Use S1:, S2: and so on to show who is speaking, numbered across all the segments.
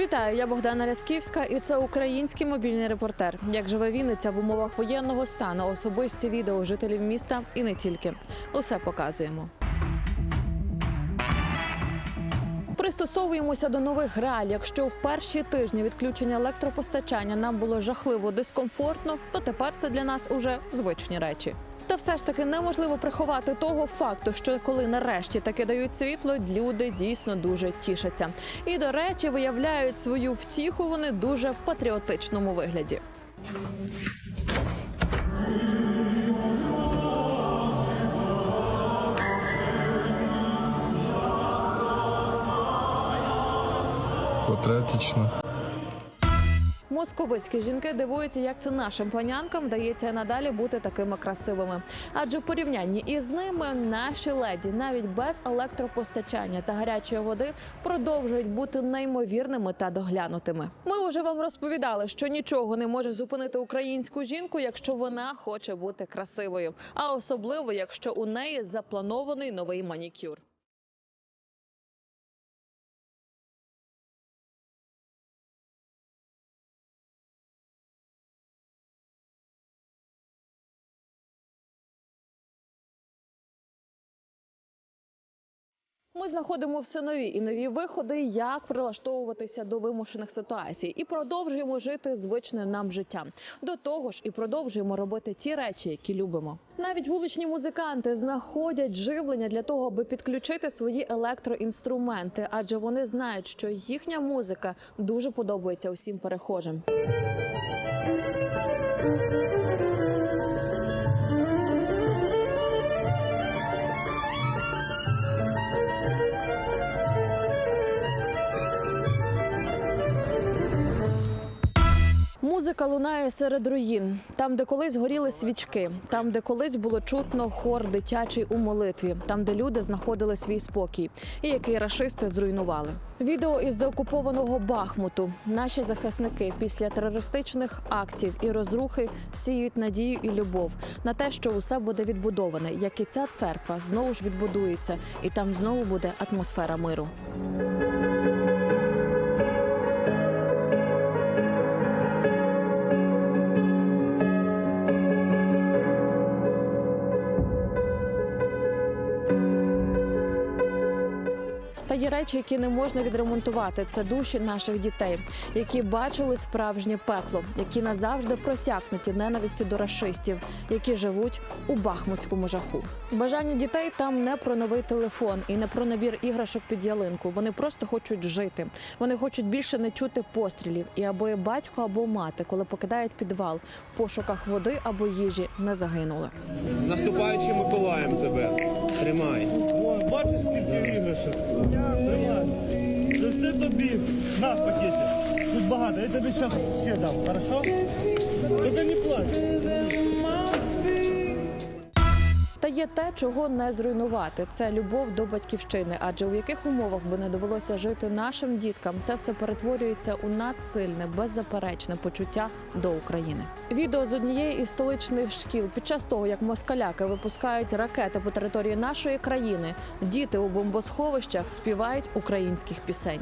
S1: Вітаю, я Богдана Рязківська, і це український мобільний репортер. Як живе Вінниця в умовах воєнного стану, особисті відео жителів міста і не тільки. Усе показуємо. Пристосовуємося до нових реалій. Якщо в перші тижні відключення електропостачання нам було жахливо дискомфортно, то тепер це для нас уже звичні речі. Та все ж таки неможливо приховати того факту, що коли нарешті таки дають світло, люди дійсно дуже тішаться. І до речі, виявляють свою втіху вони дуже в патріотичному вигляді.
S2: Патріотично.
S1: Московицькі жінки дивуються, як це нашим панянкам вдається надалі бути такими красивими. Адже в порівнянні із ними наші леді навіть без електропостачання та гарячої води продовжують бути неймовірними та доглянутими. Ми вже вам розповідали, що нічого не може зупинити українську жінку, якщо вона хоче бути красивою, а особливо якщо у неї запланований новий манікюр. Ми знаходимо все нові і нові виходи, як прилаштовуватися до вимушених ситуацій, і продовжуємо жити звичним нам життям. До того ж, і продовжуємо робити ті речі, які любимо. Навіть вуличні музиканти знаходять живлення для того, аби підключити свої електроінструменти, адже вони знають, що їхня музика дуже подобається усім перехожим. Музика лунає серед руїн, там, де колись горіли свічки, там, де колись було чутно хор дитячий у молитві, там, де люди знаходили свій спокій, і який рашисти зруйнували. Відео із деокупованого Бахмуту. Наші захисники після терористичних актів і розрухи сіють надію і любов на те, що усе буде відбудоване, як і ця церква знову ж відбудується, і там знову буде атмосфера миру. Є речі, які не можна відремонтувати. Це душі наших дітей, які бачили справжнє пекло, які назавжди просякнуті ненавистю до рашистів, які живуть у бахмутському жаху. Бажання дітей там не про новий телефон і не про набір іграшок під ялинку. Вони просто хочуть жити. Вони хочуть більше не чути пострілів, і аби батько або мати, коли покидають підвал в пошуках води або їжі, не загинули.
S3: Наступаючим Миколаєм тебе. Тримай.
S4: Бачиш, скільки іграшок? Тримай. Це все тобі. На в. Тут багато. Я тобі зараз ще дам, хорошо? Тільки не плач.
S1: Та є те, чого не зруйнувати. Це любов до батьківщини. Адже у яких умовах би не довелося жити нашим діткам, це все перетворюється у надсильне, беззаперечне почуття до України. Відео з однієї із столичних шкіл під час того, як москаляки випускають ракети по території нашої країни, діти у бомбосховищах співають українських пісень.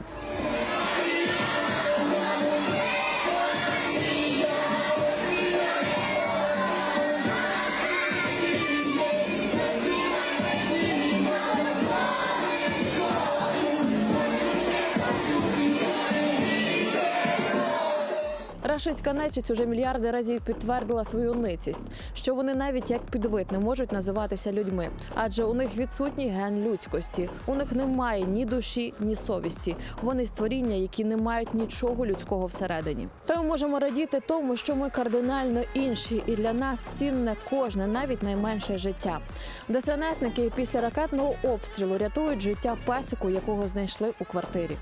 S1: Рашистська нечисть уже мільярди разів підтвердила свою ницість, що вони навіть як підвид не можуть називатися людьми, адже у них відсутній ген людськості. У них немає ні душі, ні совісті. Вони створіння, які не мають нічого людського всередині. Та ми можемо радіти тому, що ми кардинально інші, і для нас цінне кожне, навіть найменше життя. ДСНСники після ракетного обстрілу рятують життя песику, якого знайшли у квартирі.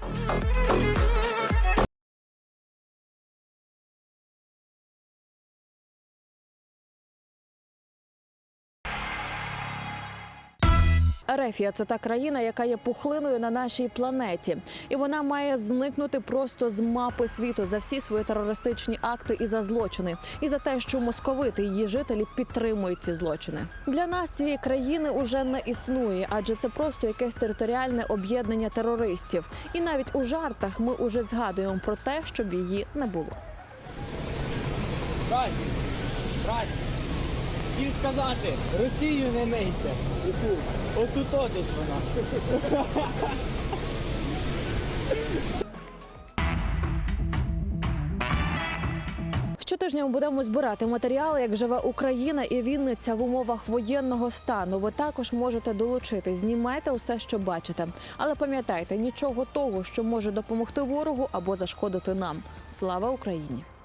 S1: Ерефія це та країна, яка є пухлиною на нашій планеті, і вона має зникнути просто з мапи світу за всі свої терористичні акти і за злочини, і за те, що московити її жителі підтримують ці злочини. Для нас цієї країни уже не існує, адже це просто якесь територіальне об'єднання терористів. І навіть у жартах ми уже згадуємо про те, щоб її не було.
S2: Брать, брать, хотів сказати, Росію не мийте. Отут, отут вона.
S1: Щотижня будемо збирати матеріали, як живе Україна і Вінниця в умовах воєнного стану. Ви також можете долучити. Знімайте усе, що бачите. Але пам'ятайте, нічого того, що може допомогти ворогу або зашкодити нам. Слава Україні!